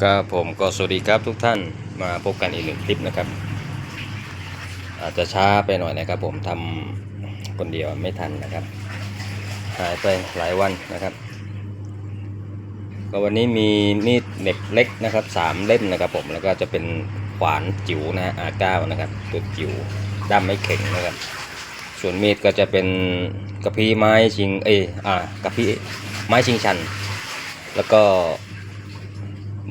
ก็ผมก็สวัสดีครับทุกท่านมาพบกันอีกหนึ่งคลิปนะครับ อาจจะช้าไปหน่อยนะครับ ผมทำคนเดียวไม่ทันนะครับ หายไปหลายวันนะครับ ก็วันนี้มีมีดเหน็บเล็กนะครับสามเล่มนะครับ ผมแล้วก็จะเป็นขวานจิ๋วนะอาเก้านะครับตัวจิ๋วด้ามไม่เข่งนะครับ ส่วนมีดก็จะเป็นกระพี้ไม้ชิงเอยอ่ากระพี้ไม้ชิงชัน แล้วก็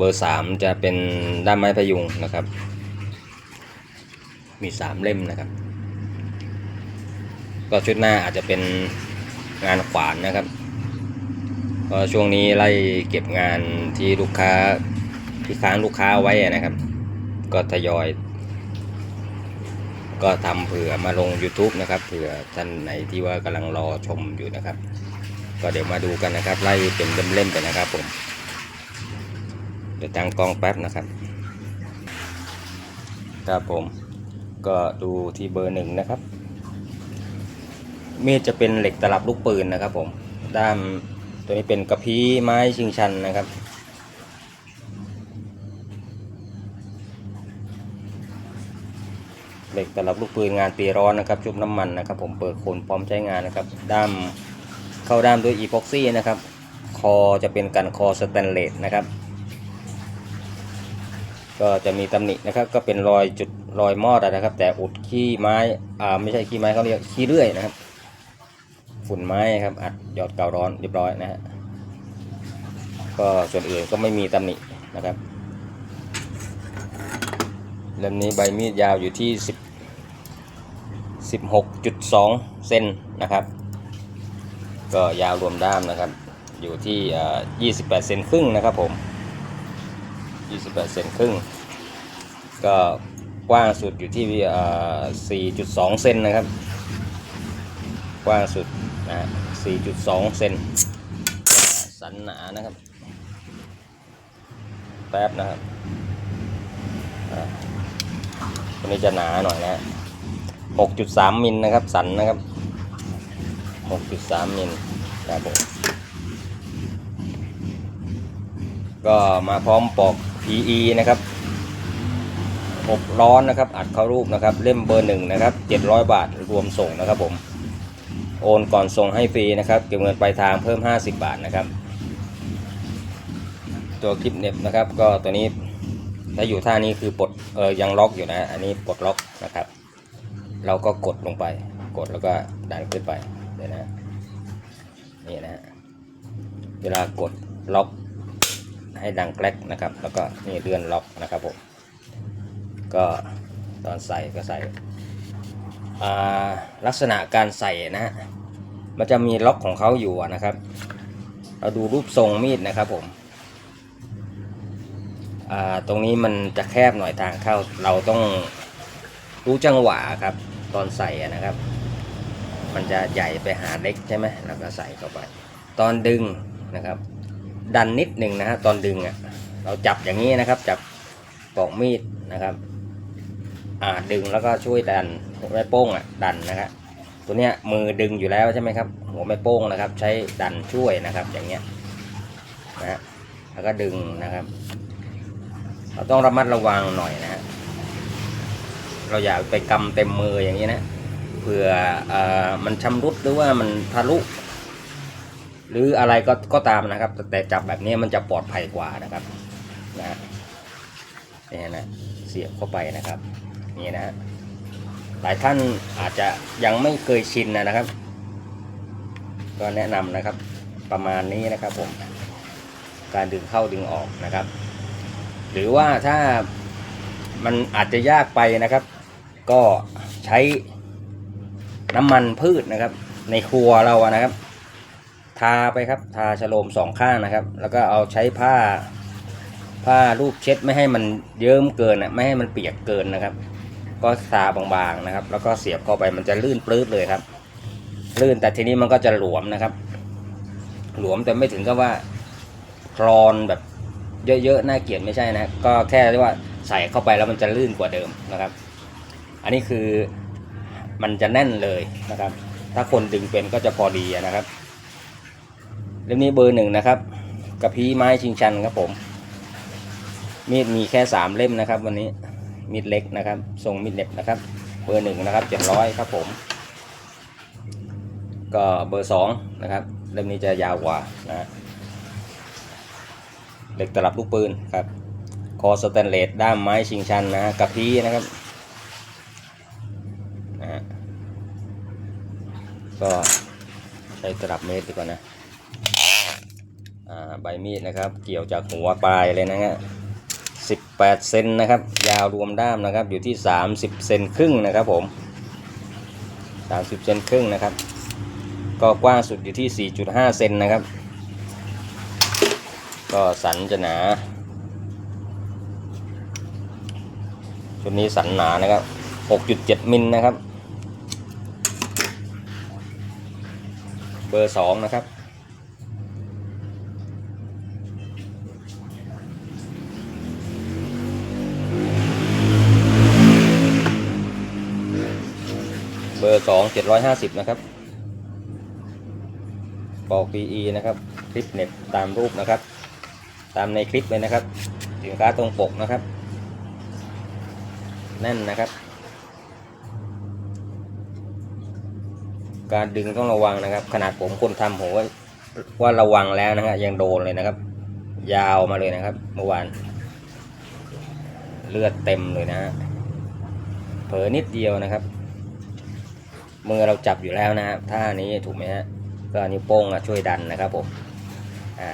เบอร์สามจะเป็นด้ามไม้พยุงนะครับ มีสามเล่มนะครับ ก็ชุดหน้าอาจจะเป็นงานขวานนะครับก็ช่วงนี้ไล่เก็บงานที่ลูกค้าที่ค้างลูกค้าไว้นะครับ ก็ทยอย ก็ทำเผื่อมาลง YouTube นะครับเผื่อท่านไหนที่ว่ากำลังรอชมอยู่นะครับ ก็เดี๋ยวมาดูกันนะครับ ไล่เป็นเล่มๆไปนะครับผม เดี๋ยวตั้งกล้องแป๊บนะครับครับผมก็ดูที่เบอร์หนึ่งนะครับ มีดจะเป็นเหล็กตลับลูกปืนนะครับผมด้ามตัวนี้เป็นกระพี้ไม้ชิงชันนะครับ เหล็กตลับลูกปืนงานตีร้อนนะครับ ชุบน้ำมันนะครับ ผมเปิดโคนพร้อมใช้งานนะครับ ด้ามเข้าด้ามด้วยอีพ็อกซี่นะครับ คอจะเป็นกันคอสแตนเลสนะครับ ก็จะมีตำหนินะครับ ก็เป็นรอยจุดรอยมอดนะครับ แต่อุดขี้ไม้อ่าไม่ใช่ขี้ไม้เขาเรียกขี้เลื่อยนะครับ ฝุ่นไม้ครับอัดหยอดเกาวร้อนเรียบร้อยนะฮะก็ส่วนอื่นก็ไม่มีตำหนินะครับเล่มนี้ใบมีดยาวอยู่ที่10 16.2เซนนะครับ ก็ยาวรวมด้ามนะครับ อยู่ที่อ่า28 เซนครึ่งนะครับผม 28 เซนครึ่ง ก็กว้างสุดอยู่ที่อ่า4.2 เซนนะครับ กว้างสุดนะฮะ4.2 เซนสันหนานะครับ แป๊บนะครับอ่าตัวนี้จะหนาหน่อยนะฮะ6.3 มิลนะครับ สันนะครับ 6.3 มิลครับผมก็มาพร้อมปอก PE นะครับอบร้อนนะครับ อัดเข้ารูปนะครับ เล่มเบอร์หนึ่งนะครับ700 บาทรวมส่งนะครับผม โอนก่อนส่งให้ฟรีนะครับ เก็บเงินปลายทางเพิ่ม 50 บาทนะครับ ตัวคลิปเน็บนะครับ ก็ตัวนี้ถ้าอยู่ท่านี้คือปลดเออยังล็อกอยู่นะ อันนี้ปลดล็อกนะครับ เราก็กดลงไป กดแล้วก็ดันขึ้นไปเดี๋ยวนะ นี่นะฮะเวลากดล็อก ให้ดังแกลกนะครับ แล้วก็นี่เลื่อนล็อกนะครับผมก็ตอนใส่ก็ใส่ลักษณะการใส่นะฮะมันจะมีล็อกของเขาอยู่นะครับ เราดูรูปทรงมีดนะครับผมตรงนี้มันจะแคบหน่อยทางเข้า เราต้องรู้จังหวะครับ ตอนใส่นะครับ มันจะใหญ่ไปหาเล็กใช่ไหมเราก็ใส่เข้าไป ตอนดึงนะครับ ดันนิดหนึ่งนะฮะตอนดึงอะเราจับอย่างนี้นะครับ จับปอกมีดนะครับ อ่าดึงแล้วก็ช่วยดันหัวแม่โป้งอะดันนะครับตัวเนี้ยมือดึงอยู่แล้วใช่ไหมครับ หัวแม่โป้งนะครับ ใช้ดันช่วยนะครับ อย่างเงี้ยนะแล้วก็ดึงนะครับ เราต้องระมัดระวังหน่อยนะฮะเราอย่าไปกำเต็มมืออย่างนี้นะเผื่อเอ่อมันชำรุดหรือว่ามันทะลุ หรืออะไรก็ก็ตามนะครับ แต่จับแบบนี้มันจะปลอดภัยกว่านะครับนะนี่นะเสียบเข้าไปนะครับนี่นะหลายท่านอาจจะยังไม่เคยชินนะนะครับ ก็แนะนำนะครับประมาณนี้นะครับผมการดึงเข้าดึงออกนะครับ หรือว่าถ้ามันอาจจะยากไปนะครับ ก็ใช้น้ำมันพืชนะครับ ในครัวเราอะนะครับ ทาไปครับ ทาฉโลมสองข้างนะครับ แล้วก็เอาใช้ผ้า ผ้าลูบเช็ดไม่ให้มันเยิ้มเกินนะไม่ให้มันเปียกเกินนะครับ ก็ทาบางๆนะครับ แล้วก็เสียบเข้าไปมันจะลื่นปลื้ดเลยครับ ลื่นแต่ทีนี้มันก็จะหลวมนะครับ หลวมแต่ไม่ถึงกับว่าคลอนแบบเยอะๆน่าเกลียดไม่ใช่นะ ก็แค่ว่าใส่เข้าไปแล้วมันจะลื่นกว่าเดิมนะครับ อันนี้คือมันจะแน่นเลยนะครับ ถ้าคนดึงเป็นก็จะพอดีนะครับ เล่มนี้เบอร์หนึ่งนะครับกระพี้ไม้ชิงชันครับผม มีดมีแค่สามเล่มนะครับ วันนี้มีดเล็กนะครับทรงมีดเหน็บนะครับ เบอร์หนึ่งนะครับเจ็ดร้อยครับผม ก็เบอร์สองนะครับเล่มนี้จะยาวกว่านะเหล็กตลับลูกปืนครับคอสแตนเลสด้ามไม้ชิงชันนะกระพี้นะครับนะก็ใช้ตลับเมตรดีกว่านะ ใบมีดนะครับ เกี่ยวจากหัวปลายเลยนะฮะ18 เซนนะครับ ยาวรวมด้ามนะครับ อยู่ที่ 30 เซนครึ่งนะครับผม 30 เซนครึ่งนะครับ ก็กว้างสุดอยู่ที่ 4.5 เซนนะครับ ก็สันจะหนา ชุดนี้สันหนานะครับ 6.7 มิลนะครับ เบอร์ 2 นะครับ สองเบอร์2 750นะครับปอก PE นะครับ คลิปเน็ตตามรูปนะครับ ตามในคลิปเลยนะครับ สินค้าตรงปกนะครับ แน่นนะครับ การดึงต้องระวังนะครับ ขนาดผมคนทำผมว่าว่าระวังแล้วนะฮะยังโดนเลยนะครับ ยาวมาเลยนะครับ เมื่อวาน เลือดเต็มเลยนะฮะเผลอนิดเดียวนะครับ มือเราจับอยู่แล้วนะครับท่านี้ถูกไหมฮะก็นิ้วโป้งช่วยดันนะครับผมอ่า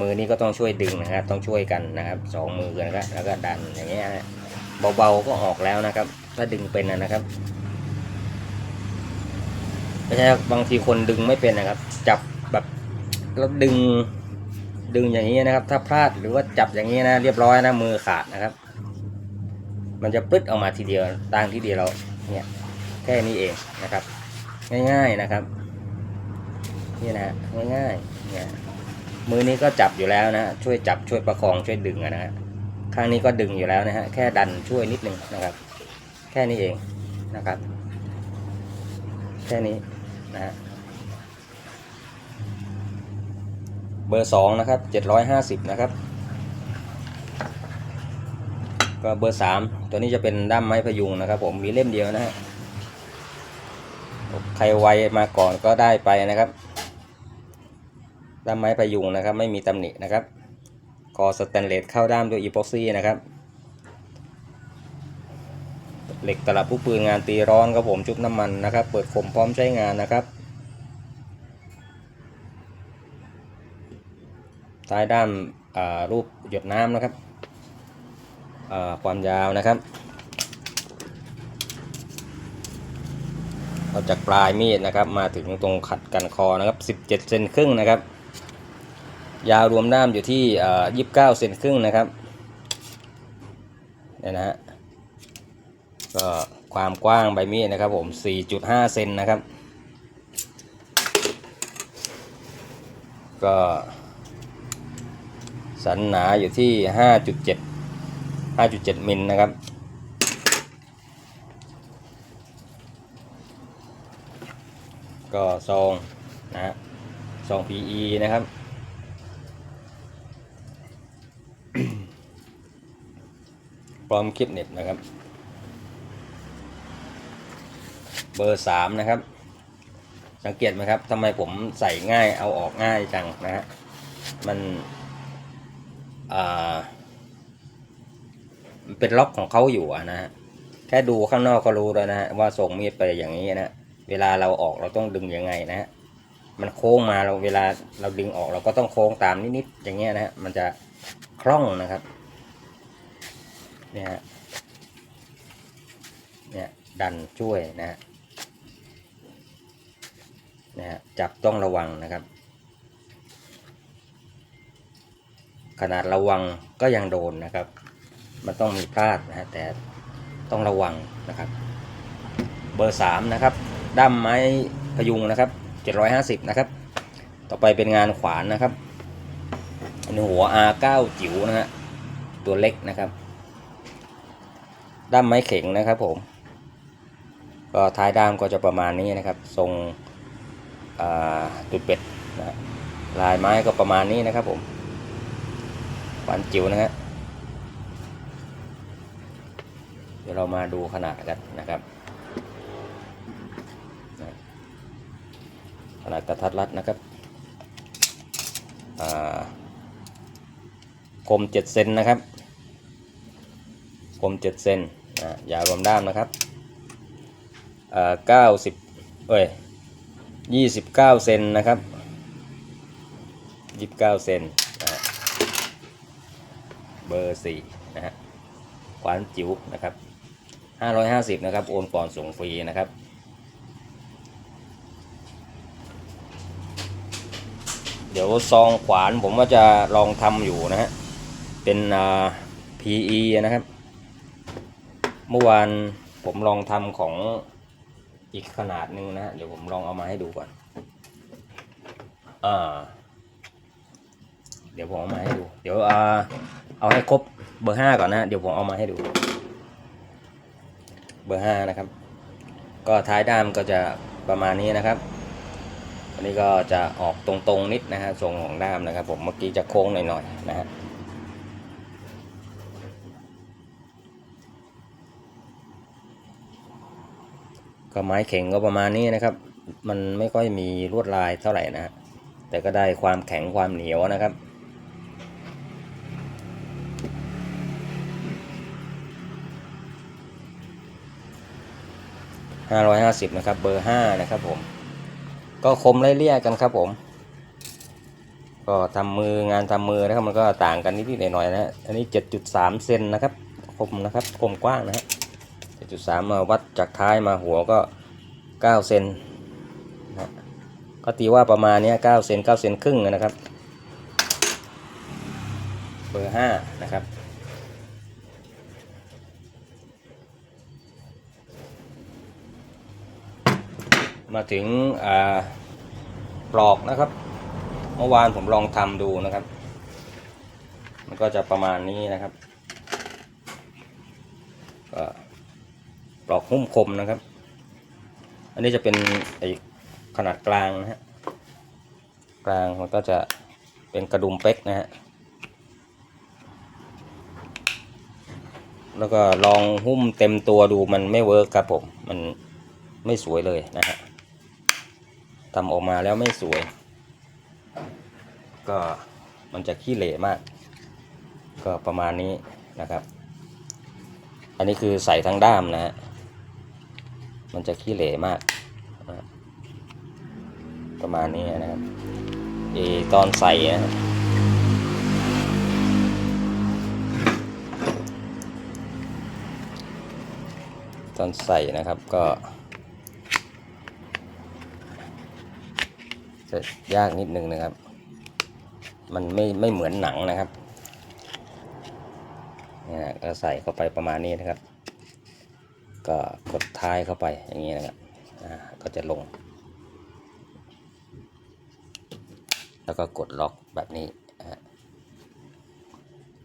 มือนี้ก็ต้องช่วยดึงนะครับ ต้องช่วยกันนะครับสองมือกันนะครับแล้วก็ดันอย่างเงี้ยเบาๆก็ออกแล้วนะครับ ถ้าดึงเป็นนะครับไม่ใช่บางทีคนดึงไม่เป็นนะครับ จับแบบแล้วดึงดึงอย่างนี้นะครับ ถ้าพลาดหรือว่าจับอย่างนี้นะเรียบร้อยนะมือขาดนะครับ มันจะปึ๊ดออกมาทีเดียวต่างที่เดียวเราเนี่ย แค่นี้เองนะครับ ง่าย ๆนะครับนี่นะง่ายๆเนี่ยมือนี้ก็จับอยู่แล้วนะช่วยจับช่วยประคองช่วยดึงอะนะฮะข้างนี้ก็ดึงอยู่แล้วนะฮะแค่ดันช่วยนิดนึงนะครับ แค่นี้เองนะครับ แค่นี้นะฮะเบอร์สองนะครับเจ็ดร้อยห้าสิบนะครับ ก็เบอร์สามตัวนี้จะเป็นด้ามไม้พยุงนะครับ ผมมีเล่มเดียวนะฮะ ใครไวมาก่อนก็ได้ไปนะครับด้ามไม้พยุงนะครับ ไม่มีตำหนินะครับคอสแตนเลสเข้าด้ามด้วยอีโพอกซี่นะครับ เหล็กตลับลูกปืนงานตีร้อนครับผมชุบน้ำมันนะครับ เปิดคมพร้อมใช้งานนะครับท้ายด้ามรูปหยดน้ำนะครับความยาวนะครับ เอาจากปลายมีดนะครับ มาถึงตรงขัดกันคอนะครับ 17 เซนครึ่งนะครับ ยาวรวมด้ามอยู่ที่เอ่อ29เซนครึ่งนะครับเนี่ยนะฮะก็ความกว้างใบมีดนะครับผม4.5เซนนะครับ ก็สันหนาอยู่ที่ 5.7 5.7มิลนะครับ ก็ซองนะฮะซอง PE นะครับ พร้อมคลิปเน็ตนะครับ เบอร์สามนะครับ สังเกตไหมครับทำไมผมใส่ง่ายเอาออกง่ายจังนะฮะมันอ่ามันเป็นล็อกของเขาอยู่นะฮะ แค่ดูข้างนอกก็รู้แล้วนะฮะว่าส่งมีดไปอย่างนี้นะ เวลาเราออกเราต้องดึงยังไงนะฮะมันโค้งมาเราเวลาเราดึงออกเราก็ต้องโค้งตามนิดๆอย่างเงี้ยนะฮะมันจะคล่องนะครับเนี่ยฮะเนี่ยดันช่วยนะฮะนะฮะจับต้องระวังนะครับ ขนาดระวังก็ยังโดนนะครับ มันต้องมีพลาดนะฮะแต่ต้องระวังนะครับ เบอร์สามนะครับ ด้ามไม้พยุงนะครับเจ็ดร้อยห้าสิบนะครับ ต่อไปเป็นงานขวานนะครับหนูหัว R9 จิ๋วนะฮะตัวเล็กนะครับ ด้ามไม้เข็งนะครับผม ก็ท้ายด้ามก็จะประมาณนี้นะครับ ทรงตุดเป็ดนะลายไม้ก็ประมาณนี้นะครับผมขวานจิ๋วนะฮะเดี๋ยวเรามาดูขนาดกันนะครับนะ ขนาดกระทัดรัดนะครับคมเจ็ดเซนนะครับคมเจ็ดเซนนะยาวรวมด้ามนะครับเก้าสิบเอ้ยยี่สิบเก้าเซนนะครับยี่สิบเก้าเซนเบอร์สี่นะฮะขวานจิ๋วนะครับห้าร้อยห้าสิบนะครับ โอนก่อนส่งฟรีนะครับ เดี๋ยวซองขวานผมว่าจะลองทำอยู่นะฮะ เป็นอ่า PE นะครับ เมื่อวานผมลองทำของอีกขนาดหนึ่งนะฮะ เดี๋ยวผมลองเอามาให้ดูก่อน อ่า เดี๋ยวผมเอามาให้ดู เดี๋ยวอ่าเอาให้ครบเบอร์ห้าก่อนนะ เดี๋ยวผมเอามาให้ดู เบอร์ห้านะครับ ก็ท้ายด้ามก็จะประมาณนี้นะครับ นนี้ก็จะออกตรงๆนิดนะฮะทรงของด้ามนะครับ ผมเมื่อกี้จะโค้งหน่อยๆนะฮะก็ไม้เข่งก็ประมาณนี้นะครับ มันไม่ค่อยมีลวดลายเท่าไหร่นะฮะแต่ก็ได้ความแข็งความเหนียวนะครับห้าร้อยห้าสิบนะครับ เบอร์ห้านะครับผม ก็คมไล่เลี่ยกันครับผม ก็ทำมืองานทำมือนะครับมันก็ต่างกันนิดๆหน่อยๆนะฮะอันนี้เจ็ดจุดสามเซนนะครับคมนะครับคมกว้างนะฮะเจ็ดจุดสามมาวัดจากท้ายมาหัวก็เก้าเซนนะฮะก็ตีว่าประมาณเนี้ยเก้าเซนเก้าเซนครึ่งนะครับ เบอร์ห้านะครับ มาถึงปลอกนะครับ เมื่อวานผมลองทำดูนะครับ มันก็จะประมาณนี้นะครับก็ปลอกหุ้มคมนะครับ อันนี้จะเป็นไอขนาดกลางนะฮะ กลางมันก็จะเป็นกระดุมเป๊กนะฮะ แล้วก็ลองหุ้มเต็มตัวดูมันไม่เวิร์กครับผม มันไม่สวยเลยนะฮะ ทำออกมาแล้วไม่สวย ก็มันจะขี้เหร่มาก ก็ประมาณนี้นะครับ อันนี้คือใส่ทั้งด้ามนะฮะมันจะขี้เหร่มาก ประมาณนี้นะครับเอตอนใส่นะตอนใส่นะครับก็ จะยากนิดนึงนะครับ มันไม่ไม่เหมือนหนังนะครับเนี่ยนะก็ใส่เข้าไปประมาณนี้นะครับ ก็กดท้ายเข้าไปอย่างนี้นะครับก็จะลง แล้วก็กดล็อกแบบนี้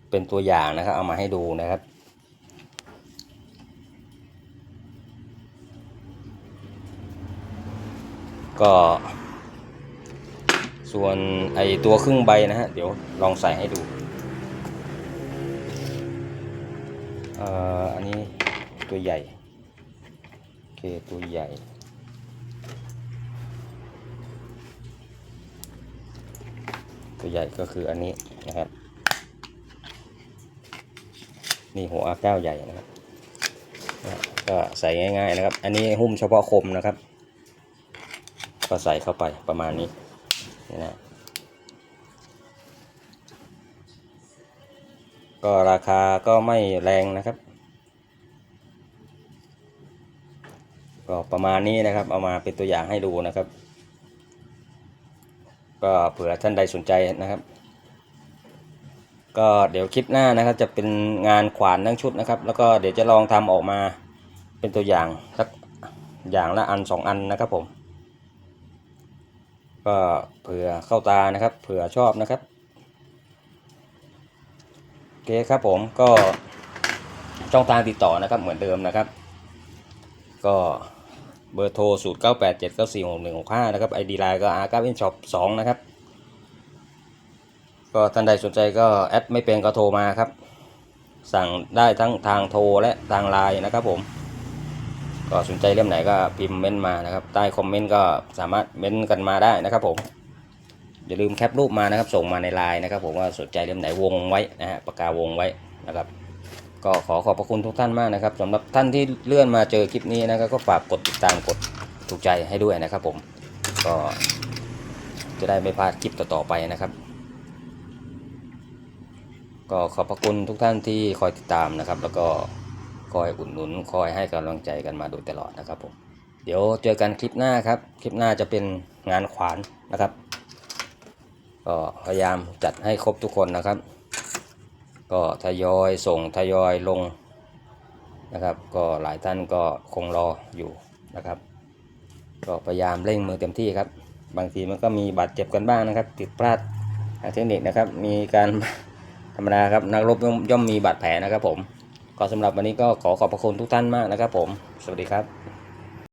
เป็นตัวอย่างนะครับ เอามาให้ดูนะครับ ก็ ส่วนไอตัวครึ่งใบนะฮะ เดี๋ยวลองใส่ให้ดูเอ่ออันนี้ตัวใหญ่ โอเค ตัวใหญ่ ตัวใหญ่ก็คืออันนี้นะครับนี่หัวแก้วใหญ่นะครับก็ใส่ง่ายๆนะครับ อันนี้หุ้มเฉพาะคมนะครับ ก็ใส่เข้าไปประมาณนี้ นี่นะก็ราคาก็ไม่แรงนะครับ ก็ประมาณนี้นะครับ เอามาเป็นตัวอย่างให้ดูนะครับ ก็เผื่อท่านใดสนใจนะครับ ก็เดี๋ยวคลิปหน้านะครับ จะเป็นงานขวานทั้งชุดนะครับ แล้วก็เดี๋ยวจะลองทำออกมาเป็นตัวอย่างสักอย่างละอันสองอันนะครับผม ก็เผื่อเข้าตานะครับ เผื่อชอบนะครับโอเคครับผมก็ช่องทางติดต่อนะครับเหมือนเดิมนะครับ ก็เบอร์โทร 0 9 8 7 9 4 6 1 6 5 นะครับ ID ไลน์ก็ R 9 In Shop 2 นะครับ ก็ท่านใดสนใจก็แอดไม่เป็นก็โทรมาครับ สั่งได้ทั้งทางโทรและทางไลน์นะครับผม ก็สนใจเล่มไหนก็พิมพ์เม้นต์มานะครับ ใต้คอมเมนต์ก็สามารถเม้นต์กันมาได้นะครับผมอย่าลืมแคปรูปมานะครับ ส่งมาในไลน์นะครับ ผมว่าสนใจเล่มไหนวงไว้นะฮะปากกาวงไว้นะครับ ก็ขอขอบพระคุณทุกท่านมากนะครับสำหรับท่านที่เลื่อนมาเจอคลิปนี้นะครับก็ฝากกดติดตามกดถูกใจให้ด้วยนะครับ ผมก็จะได้ไม่พลาดคลิปต่อๆไปนะครับ ก็ขอบพระคุณทุกท่านที่คอยติดตามนะครับ แล้วก็ อยอุดหนุนคอยให้กำลังใจกันมาโดยตลอดนะครับผมเดี๋ยวเจอกันคลิปหน้าครับคลิปหน้าจะเป็นงานขวานนะครับก็พยายามจัดให้ครบทุกคนนะครับ ก็ทยอยส่งทยอยลงนะครับ ก็หลายท่านก็คงรออยู่นะครับ ก็พยายามเร่งมือเต็มที่ครับ บางทีมันก็มีบาดเจ็บกันบ้างนะครับ ติดพลาดเทคนิคนะครับ มีการธรรมดาครับนักรบย่อมมีบาดแผลนะครับผม ก็สำหรับวันนี้ก็ขอขอบพระคุณทุกท่านมากนะครับผม สวัสดีครับ